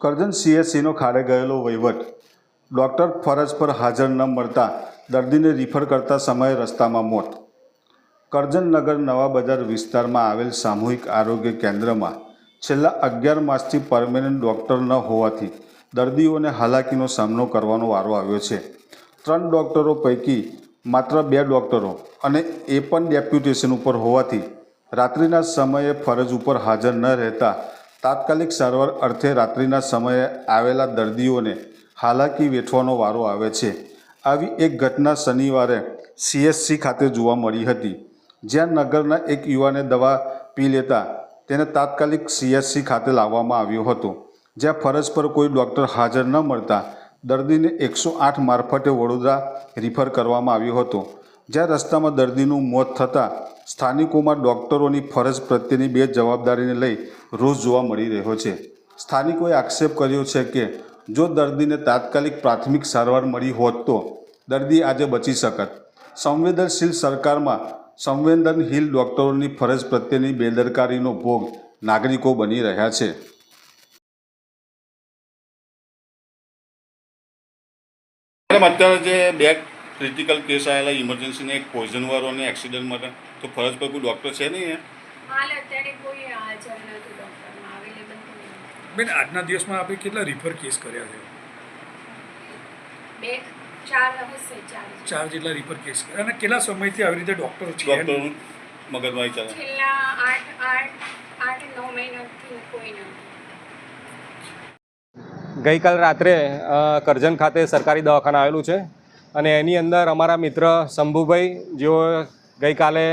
કરજણ સીએચસીનો ખાડે ગયેલો વહીવટ. ડૉક્ટર ફરજ પર હાજર ન મળતા દર્દીને રિફર કરતા સમયે રસ્તામાં મોત. કરજણ નગર નવા બજાર વિસ્તારમાં આવેલ સામૂહિક આરોગ્ય કેન્દ્રમાં છેલ્લા અગિયાર માસથી પરમેનન્ટ ડૉક્ટર ન હોવાથી દર્દીઓને હાલાકીનો સામનો કરવાનો વારો આવ્યો છે. ત્રણ ડૉક્ટરો પૈકી માત્ર બે ડૉક્ટરો અને એ પણ ડેપ્યુટેશન ઉપર હોવાથી રાત્રિના સમયે ફરજ ઉપર હાજર ન રહેતા તાત્કાલિક સારવાર અર્થે રાત્રિના સમયે આવેલા દર્દીઓને હાલાકી વેઠવાનો વારો આવે છે. આવી એક ઘટના શનિવારે સીએસસી ખાતે જોવા મળી હતી. જ્યાં નગરના એક યુવાને દવા પી લેતા તેને તાત્કાલિક સીએસસી ખાતે લાવવામાં આવ્યો હતો. જ્યાં ફરજ પર કોઈ ડૉક્ટર હાજર ન મળતા દર્દીને એકસો આઠ મારફતે વડોદરા રિફર કરવામાં આવ્યો હતો. જ્યાં રસ્તામાં દર્દીનું મોત થતાં સ્થાનિકોમાં ડૉક્ટરોની ફરજ પ્રત્યેની બે જવાબદારીને લઈ રોષ જોવા મળી રહ્યો છે. સ્થાનિકોએ આક્ષેપ કર્યો છે કે જો દર્દીને તાત્કાલિક પ્રાથમિક સારવાર મળી હોત તો દર્દી આજે બચી શકત. સંવેદનશીલ સરકારમાં સંવેદનશીલ ડૉક્ટરોની ફરજ પ્રત્યેની બેદરકારીનો ભોગ નાગરિકો બની રહ્યા છે. અત્યારે જે બે ક્રિટિકલ કેસ આવેલા ઇમરજન્સીને એક પોઈઝનવાળો અને એક્સિડન્ટ માટે. તો ફરજ પર કોઈ ડૉક્ટર છે નહીં અહીંયા? હાલ અત્યારે કોઈ હાજર નથી ડૉક્ટરમાં અવેલેબલ નથી બેન આજના દિવસમાં આપણે કેટલા રિફર કેસ કર્યા છે? ચાર જેટલા. રિફર કેસ કર્યા. અને કેટલા સમયથી આવી રીતે ડૉક્ટર છે? મગજમારી ચાલે. છેલ્લા આઠ આઠ આઠ નવ મહિનાથી કોઈ નથી. ગઈકાલ રાત્રે કરજણ ખાતે સરકારી દવાખાના આવેલું છે. અને એની અંદર અમારા મિત્ર શંભુભાઈ, જેઓ ગઈકાલે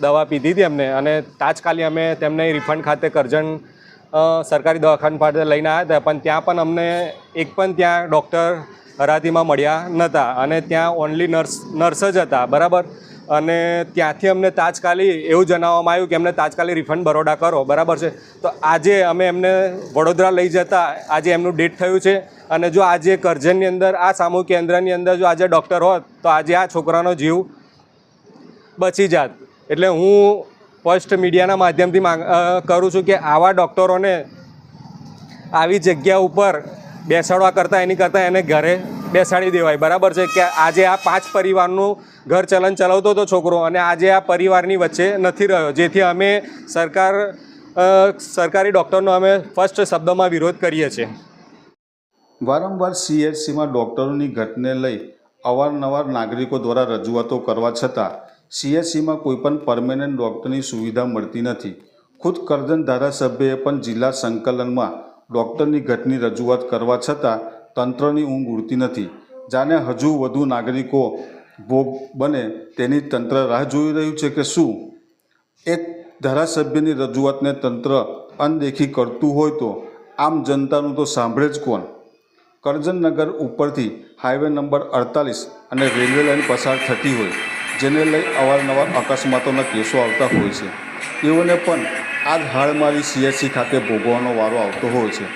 દવા પીધી હતી એમને અને તાજકાલી અમે તેમને રિફંડ ખાતે કરજણ સરકારી દવાખાના પાસે લઈને આવ્યા હતા. પણ ત્યાં પણ અમને એક પણ ત્યાં ડૉક્ટર હરાતીમાં મળ્યા નહોતા અને ત્યાં ઓનલી નર્સ નર્સ જ હતા. બરાબર? અને ત્યાંથી અમને તાજકાલી એવું જણાવવામાં આવ્યું કે એમને તાજકાલી રિફંડ બરોડા કરો, બરાબર છે? તો આજે અમે એમને વડોદરા લઈ જતા, આજે એમનું ડેટ થયું છે. અને જો આજે કરજણની અંદર, આ સામૂહિક કેન્દ્રની અંદર જો આજે ડૉક્ટર હોત, તો આજે આ છોકરાનો જીવ બચી જાત. એટલે હું ફર્સ્ટ મીડિયાના માધ્યમથી માંગ કરું છું કે આવા ડૉક્ટરોને આવી જગ્યા ઉપર બેસાડવા કરતાં એની કરતાં એને ઘરે બેસાડી દેવાય. બરાબર છે કે આજે આ પાંચ પરિવારનું ઘર ચલન ચલાવતો હતો છોકરો અને આજે આ પરિવારની વચ્ચે નથી રહ્યો. જેથી અમે સરકાર સરકારી ડૉક્ટરનો અમે ફર્સ્ટ શબ્દમાં વિરોધ કરીએ છીએ. વારંવાર સીએચસીમાં ડૉક્ટરોની ઘટને લઈ અવારનવાર નાગરિકો દ્વારા રજૂઆતો કરવા છતાં સીએચસીમાં કોઈપણ પરમેનન્ટ ડૉક્ટરની સુવિધા મળતી નથી. ખુદ કરજણ ધારાસભ્યએ પણ જિલ્લા સંકલનમાં ડૉક્ટરની ઘટની રજૂઆત કરવા છતાં તંત્રની ઊંઘ ઉડતી નથી. જાણે હજુ વધુ નાગરિકો ભોગ બને તેની તંત્ર રાહ જોઈ રહ્યું છે કે શું? એક ધારાસભ્યની રજૂઆતને તંત્ર અનદેખી કરતું હોય તો આમ જનતાનું તો સાંભળે જ કોણ? કરજણનગર ઉપરથી હાઈવે નંબર અડતાલીસ અને રેલવે લાઇન પસાર થતી હોય. જેને લઈ અવારનવાર અકસ્માતોના કેસો આવતા હોય છે. તેઓને પણ આ જ હાડમારી સીએચસી ખાતે ભોગવવાનો વારો આવતો હોય છે.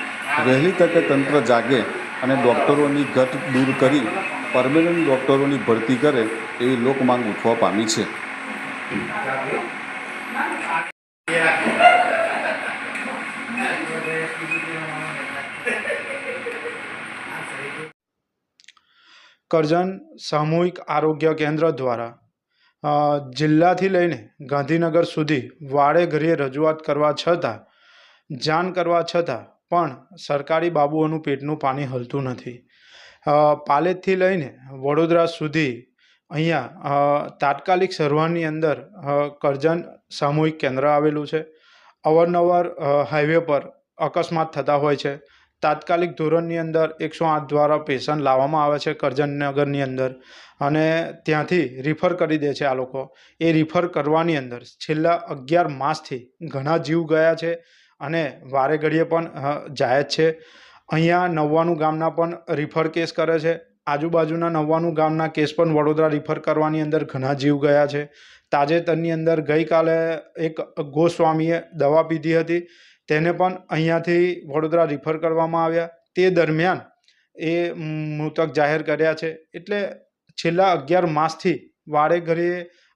વહેલી તકે તંત્ર જાગે અને ડૉક્ટરોની ઘટ દૂર કરી પરમેનન્ટ ડૉક્ટરોની ભરતી કરે એવી લોકમાંગ ઉઠવા પામી છે. કરજણ સામૂહિક આરોગ્ય કેન્દ્ર દ્વારા જિલ્લાથી લઈને ગાંધીનગર સુધી વાડે ઘડીએ રજૂઆત કરવા છતાં, જાણ કરવા છતાં પણ સરકારી બાબુઓનું પેટનું પાણી હલતું નથી. પાલેજથી લઈને વડોદરા સુધી અહીંયા તાત્કાલિક સરવારની અંદર કરજન સામૂહિક કેન્દ્ર આવેલું છે. અવારનવાર હાઈવે પર અકસ્માત થતા હોય છે. તાત્કાલિક ધોરણની અંદર એકસો આઠ દ્વારા પેશન્ટ લાવવામાં આવે છે કરજનનગરની અંદર અને ત્યાંથી રિફર કરી દે છે આ લોકો. એ રિફર કરવાની અંદર છેલ્લા અગિયાર માસથી ઘણા જીવ ગયા છે અને વારે ઘડીએ પણ જાય જ છે. અહીંયા નવ્વાણું ગામના પણ રિફર કેસ કરે છે. આજુબાજુના નવ્વાણું ગામના કેસ પણ વડોદરા રિફર કરવાની અંદર ઘણા જીવ ગયા છે. તાજેતરની અંદર ગઈકાલે એક ગોસ્વામીએ દવા પીધી હતી. તેને પણ અહીંયાથી વડોદરા રિફર કરવામાં આવ્યા. તે દરમિયાન એ મૃતક જાહેર કર્યા છે. એટલે છેલ્લા અગિયાર માસથી વારે ઘરે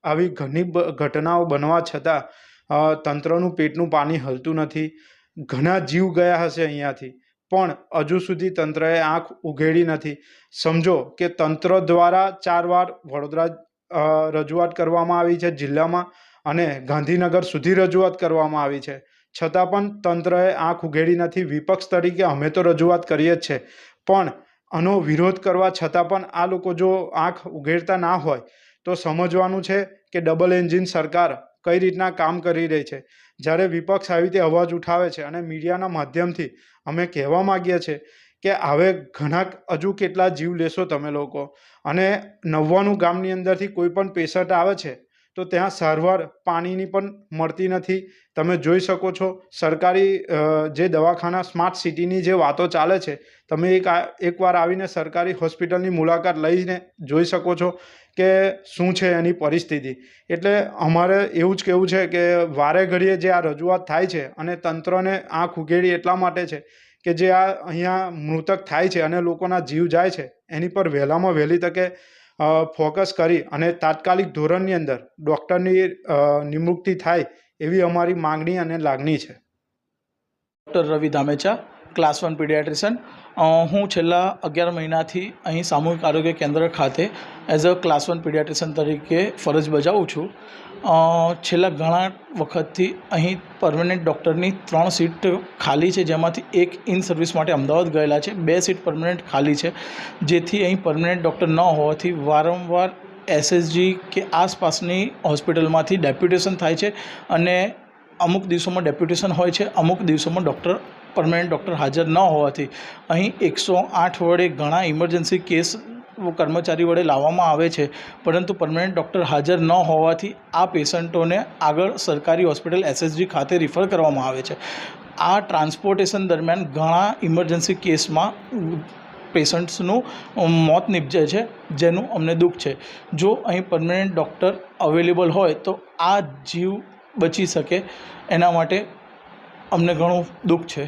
આવી ઘણી ઘટનાઓ બનવા છતાં તંત્રનું પેટનું પાણી હલતું નથી. ઘણા જીવ ગયા હશે અહીંયાથી, પણ હજુ સુધી તંત્રએ આંખ ઉઘેડી નથી. સમજો કે તંત્ર દ્વારા ચાર વાર વડોદરા રજૂઆત કરવામાં આવી છે જિલ્લામાં અને ગાંધીનગર સુધી રજૂઆત કરવામાં આવી છે. છતાં પણ તંત્રએ આંખ ઉઘેડી નથી. વિપક્ષ તરીકે અમે તો રજૂઆત કરીએ જ છે. પણ આનો વિરોધ કરવા છતાં પણ આ લોકો જો આંખ ઉઘેડતા ના હોય, તો સમજવાનું છે કે ડબલ એન્જિન સરકાર કઈ રીતના કામ કરી રહી છે. જ્યારે વિપક્ષ આવી રીતે અવાજ ઉઠાવે છે અને મીડિયાના માધ્યમથી અમે કહેવા માગીએ છીએ કે હવે ઘણા હજુ કેટલા જીવ લેશો તમે લોકો? અને નવ્વાણું ગામની અંદરથી કોઈ પણ પેશન્ટ આવે છે? તો ત્યાં સારવાર પાણીની પણ મળતી નથી. તમે જોઈ શકો છો, સરકારી જે દવાખાના, સ્માર્ટ સિટીની જે વાતો ચાલે છે, તમે એક એકવાર આવીને સરકારી હોસ્પિટલની મુલાકાત લઈને જોઈ શકો છો કે શું છે એની પરિસ્થિતિ. એટલે અમારે એવું જ કહેવું છે કે વારે ઘડીએ જે આ રજૂઆત થાય છે અને તંત્રને આંખ ઉઘેડી એટલા માટે છે કે જે આ અહીંયા મૃતક થાય છે અને લોકોના જીવ જાય છે, એની પર વહેલામાં વહેલી તકે ફોકસ કરી અને તાત્કાલિક ધોરણની અંદર ડૉક્ટરની નિમુક્તિ થાય એવી અમારી માંગણી અને લાગણી છે. Doctor Ravi Dhamecha class one paediatrician હું છેલ્લા અગિયાર મહિનાથી અહીં સામૂહિક આરોગ્ય કેન્દ્ર ખાતે as a class one paediatrician તરીકે ફરજ બજાવું છું. છેલ્લા ઘણા વખતથી અહીં પરમનન્ટ ડૉક્ટરની ત્રણ સીટ ખાલી છે, જેમાંથી એક ઇન સર્વિસ માટે અમદાવાદ ગયેલા છે. બે સીટ પરમનન્ટ ખાલી છે, જેથી અહીં પરમનન્ટ ડૉક્ટર ન હોવાથી વારંવાર એસએસજી કે આસપાસની હોસ્પિટલમાંથી ડેપ્યુટેશન થાય છે અને અમુક દિવસોમાં ડેપ્યુટેશન હોય છે, અમુક દિવસોમાં ડૉક્ટર પરમનન્ટ ડૉક્ટર હાજર ન હોવાથી અહીં એકસો આઠ વડે ઘણા ઇમરજન્સી કેસ કર્મચારી વડે લાવવામાં આવે છે. પરંતુ પરમાનન્ટ ડૉક્ટર હાજર ન હોવાથી આ પેશન્ટોને આગળ સરકારી હોસ્પિટલ એસએસજી ખાતે રિફર કરવામાં આવે છે. આ ટ્રાન્સપોર્ટેશન દરમિયાન ઘણા ઇમરજન્સી કેસમાં પેશન્ટ્સનું મોત નીપજે છે, જેનું અમને દુઃખ છે. જો અહીં પરમેનન્ટ ડૉક્ટર અવેલેબલ હોય તો આ જીવ બચી શકે, એના માટે અમને ઘણું દુઃખ છે.